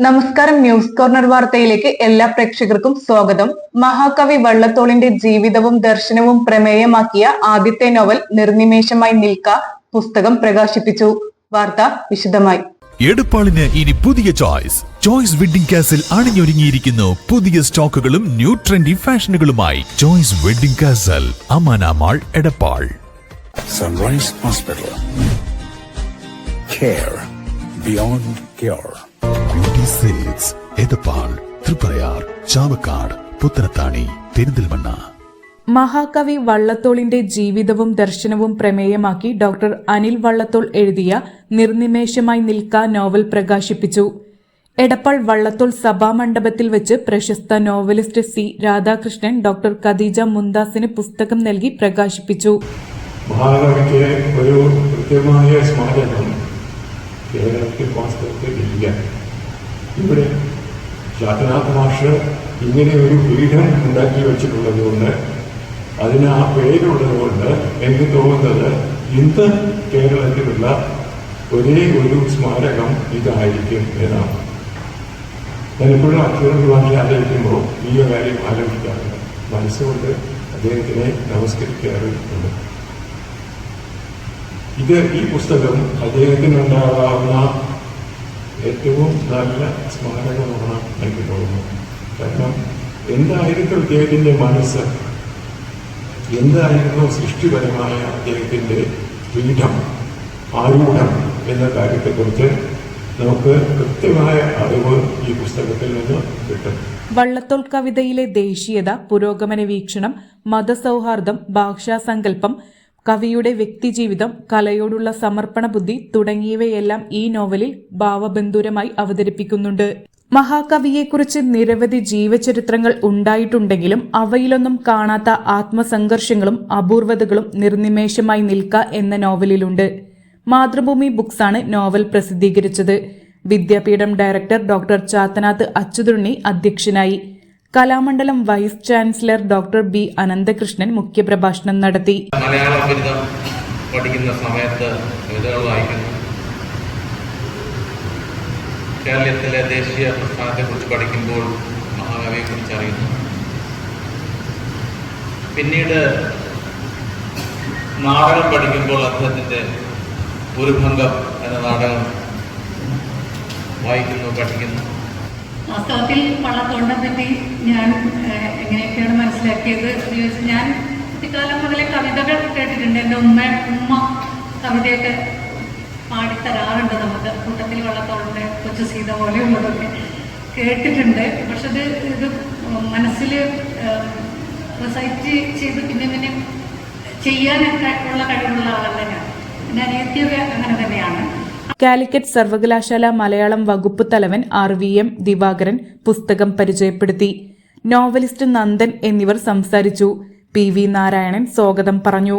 നമസ്കാരം news corner വാർത്തയിലേക്ക് എല്ലാ പ്രേക്ഷകർക്കും സ്വാഗതം. മഹാകവി വള്ളത്തോളിന്റെ ജീവിതവും ദർശനവും പ്രമേയമാക്കിയ ആദ്യത്തെ നോവൽ നിർനിമേഷമായി നിൽക്ക പുസ്തകം പ്രകാശിപ്പിച്ചു. വാർത്ത വിശദമായി. എടുപ്പാളിന് ഇനി പുതിയ ചോയ്സ്. ചോയ്സ് വെഡിംഗ് കാസിൽ അണിഞ്ഞൊരുങ്ങിയിരിക്കുന്നു. പുതിയ സ്റ്റോക്കുകളും new trendy ഫാഷനുകളുമായി choice wedding castle Amana mall Edappal. Sunrise hospital care beyond cure. Beauty silks Edappal Triprayar Chavakkad Puthanathani Perinthalmanna മഹാകവി വള്ളത്തോളിന്റെ ജീവിതവും ദർശനവും പ്രമേയമാക്കി ഡോക്ടർ അനിൽ വള്ളത്തോൾ എഴുതിയ നിർനിമേഷമായി നിൽക്ക നോവൽ പ്രകാശിപ്പിച്ചു. എടപ്പാൾ വള്ളത്തോൾ സഭാമണ്ഡപത്തിൽ വെച്ച് പ്രശസ്ത novelist C Radhakrishnan doctor Khadeeja മുന്താസിന് പുസ്തകം നൽകി പ്രകാശിപ്പിച്ചു. മഹാകവിക്ക് ഒരു കൃത്യമായ സ്മാരകം കേരളത്തിൽ വാസ്തവത്തിൽ ഇല്ല. ഇവിടെ ശാസ്ത്രനാഥ് മാഷ് ഇങ്ങനെ ഒരു പീഠം ഉണ്ടാക്കി വെച്ചിട്ടുള്ളത് കൊണ്ട് അതിന് ആ പേരുള്ളത് കൊണ്ട് എനിക്ക് തോന്നുന്നത് ഇന്ന് കേരളത്തിലുള്ള ഒരേ ഒരു സ്മാരകം ഇതായിരിക്കും എന്നാണ്. ഞാനിപ്പോഴും അക്ഷരം ഭാഷ ആലോചിക്കുമ്പോൾ ഈ കാര്യം ആലോചിക്കാറുണ്ട് മനസ്സുകൊണ്ട് അദ്ദേഹത്തിനെ നമസ്കരിക്കാറുണ്ട്. ഇത് ഈ പുസ്തകം അദ്ദേഹത്തിനുണ്ടാകാവുന്ന ഏറ്റവും നല്ല സ്മാരകമാണ് എനിക്ക് തോന്നുന്നത്. കാരണം എന്തായിരിക്കും അദ്ദേഹത്തിന്റെ മനസ്സ്? എന്തായിരുന്നു സൃഷ്ടിപരമായ അദ്ദേഹത്തിന്റെ പീഠം ആരൂഢം എന്ന കാര്യത്തെക്കുറിച്ച് നമുക്ക് കൃത്യമായ അറിവ് ഈ പുസ്തകത്തിൽ നിന്ന് കിട്ടും. വള്ളത്തോൾ കവിതയിലെ ദേശീയത പുരോഗമന വീക്ഷണം മതസൗഹാർദ്ദം ഭാഷാസങ്കല്പം കവിയുടെ വ്യക്തിജീവിതം കലയോടുള്ള സമർപ്പണ ബുദ്ധി തുടങ്ങിയവയെല്ലാം ഈ നോവലിൽ ഭാവബന്ധുരമായി അവതരിപ്പിക്കുന്നുണ്ട്. മഹാകവിയെക്കുറിച്ച് നിരവധി ജീവചരിത്രങ്ങൾ ഉണ്ടായിട്ടുണ്ടെങ്കിലും അവയിലൊന്നും കാണാത്ത ആത്മസംഘർഷങ്ങളും അപൂർവതകളും നിർനിമേഷമായി നിൽക്ക എന്ന നോവലിലുണ്ട്. മാതൃഭൂമി ബുക്സാണ് നോവൽ പ്രസിദ്ധീകരിച്ചത്. വിദ്യാപീഠം ഡയറക്ടർ ഡോക്ടർ ചാത്തനാഥ് അച്യുതുണ്ണി അധ്യക്ഷനായി. Kalamandalam vice chancellor doctor B Ananthakrishnan മുഖ്യപ്രഭാഷണം നടത്തി. മലയാളം പഠിക്കുന്ന സമയത്ത് വായിക്കുന്നു. കേരളത്തിലെ ദേശീയ പ്രസ്ഥാനത്തെക്കുറിച്ച് പഠിക്കുമ്പോൾ മഹാകവിയെക്കുറിച്ച് അറിയുന്നു. പിന്നീട് നാടകം പഠിക്കുമ്പോൾ അദ്ദേഹത്തിന്റെ ഗുരുഭംഗം എന്ന നാടകം വായിക്കുന്നു പഠിക്കുന്നു. വാസ്തവത്തിൽ വള്ളത്തോണ്ടം പറ്റി ഞാൻ എങ്ങനെയൊക്കെയാണ് മനസ്സിലാക്കിയത് എന്ന് ചോദിച്ചാൽ ഞാൻ കുട്ടിക്കാലം മുതലേ കവിതകൾ കേട്ടിട്ടുണ്ട്. എന്റെ ഉമ്മ ഉമ്മ കവിതയൊക്കെ പാടിത്തരാറുണ്ട് നമുക്ക്. കൂട്ടത്തിൽ വള്ളത്തോണ്ട് കൊച്ചു സീത പോലെയുള്ളതൊക്കെ കേട്ടിട്ടുണ്ട്. പക്ഷെ അത് ഇത് മനസ്സിൽ റിസൈറ്റ് ചെയ്ത് പിന്നെ പിന്നെ ചെയ്യാനൊക്കെ ഉള്ള കഴിവുള്ള ആൾ കാലിക്കറ്റ് സർവകലാശാല മലയാളം വകുപ്പ് തലവൻ ആർ വി എം ദിവാകരൻ പുസ്തകം പരിചയപ്പെടുത്തി. നോവലിസ്റ്റ് നന്ദൻ എന്നിവർ സംസാരിച്ചു. പി വി നാരായണൻ സ്വാഗതം പറഞ്ഞു.